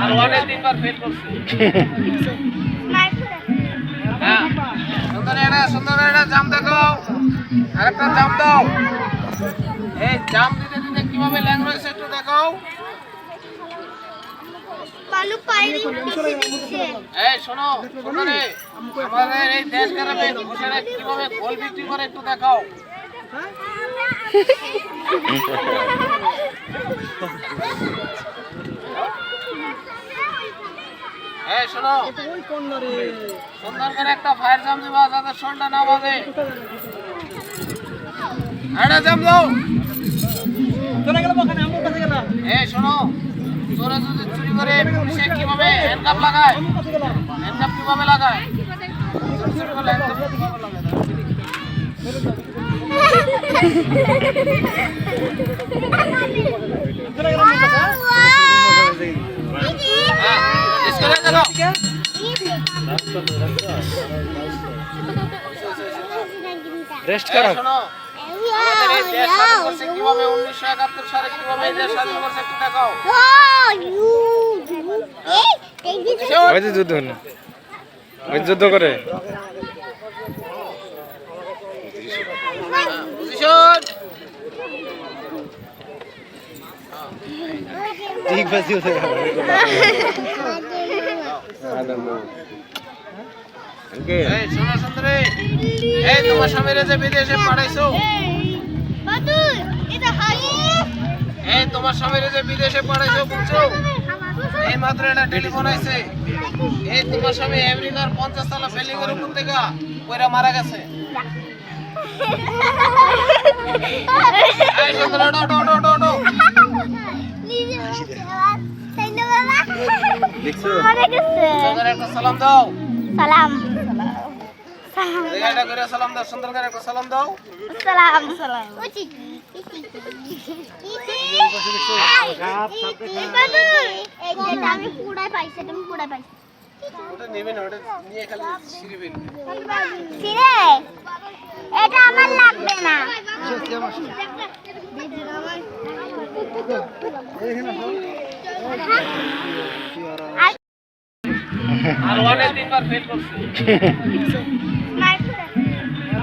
আর ওয়ানে তিনবার ফেল করছে। হ্যাঁ। সুন্দর এটা সুন্দর এটা জাম দেখো। আরেকটা জাম দাও। এই জাম দিতে দিতে কীভাবে ল্যাং রয়েছে একটু দেখো বালু পাইনি এই শোনো শোনো রে আমাদের এই দেশ গ্রামে ঘুষেরা কীভাবে গোল বিক্রি করে একটু দেখাও। এই একটা ফায়ার জাম দিবা, যাতে শোনটা না বাজে। এই, শোনো। তোরা যদি চুরি করে চুরি কীভাবে লাগায়? রেস্ট করছে কীভাবে? 1971 সালে কীভাবে দেশ স্বাধীন করছে একটু দেখাও। ওই যে যুদ্ধ ওই যুদ্ধ করে! ঠিক আছে এই শোনো সুন্দরী, এই তোমার স্বামীরে যে বিদেশে পাঠাইছো। এই তোমার স্বামীরে যে বিদেশে পাঠাইছো বুঝছ? এই মাত্র একটা টেলিফোন আইছে। এই তোমার স্বামী আমেরিকার পঞ্চাশ তলা বিল্ডিং এর উপর থেকে কইরা মারা গেছে। এই সুন্দর একটা সালাম দাও। সালাম। একটা করে সালাম দাও সুন্দর করে সালাম দাও এটা এটা আমার লাগবে না আর ওয়ানে তিনবার ফেল করছে। মার করে।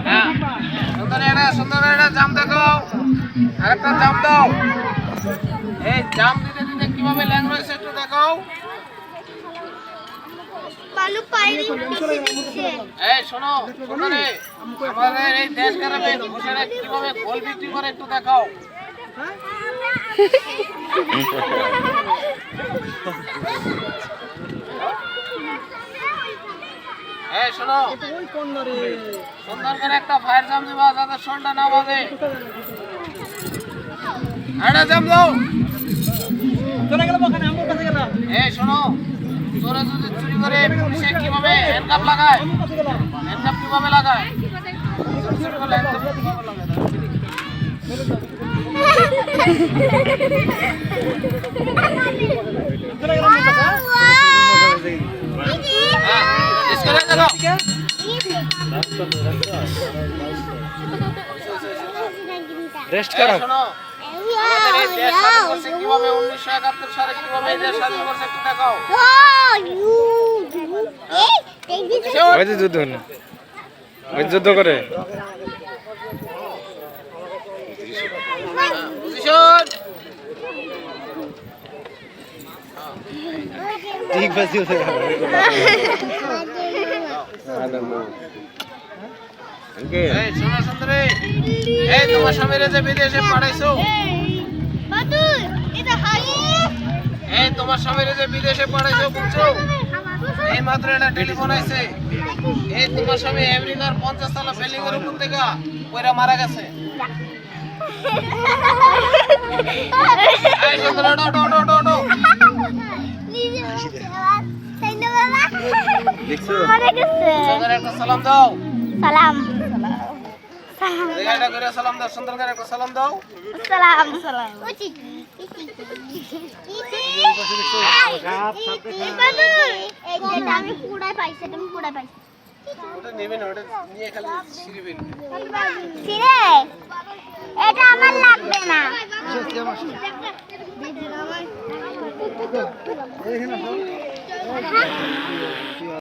হ্যাঁ। সুন্দর এটা সুন্দর এটা জাম দেখো। আরেকটা জাম দাও। এই জাম দিতে দিতে কীভাবে ল্যাং রয়েছে একটু বালু পাইনি এই শোনো শোনো রে আমাদের এই দেশ গ্রামে ঘুষেরা কীভাবে গোল বিক্রি করে একটু দেখাও। এই সুন্দর করে একটা ফায়ার জাম দিবা যাতে শোনটা না বাজে একটা জাম দাও শোনো তোরা যদি চুরি করে পুলিশে চুরি কীভাবে লাগায়? রেস্ট করো কীভাবে? 1971 সালে কীভাবে দেশ স্বাধীন করছে একটু দেখাও। ওই যে যুদ্ধ ওই যুদ্ধ করে! ঠিক আছে এই শোনো সুন্দরী, এই তোমার স্বামীরে যে বিদেশে পাঠাইছো। এই তোমার স্বামীরে যে বিদেশে পাঠাইছো বুঝছ? এই মাত্র একটা টেলিফোন আইছে। এই তোমার স্বামী আমেরিকার পঞ্চাশ তলা বিল্ডিং এর উপর থেকে কইরা মারা গেছে। এই সুন্দর একটা সালাম দাও। সালাম। একটা করে সালাম দাও সুন্দর করে একটা সালাম দাও সালাম এটা এটা আমার লাগবে না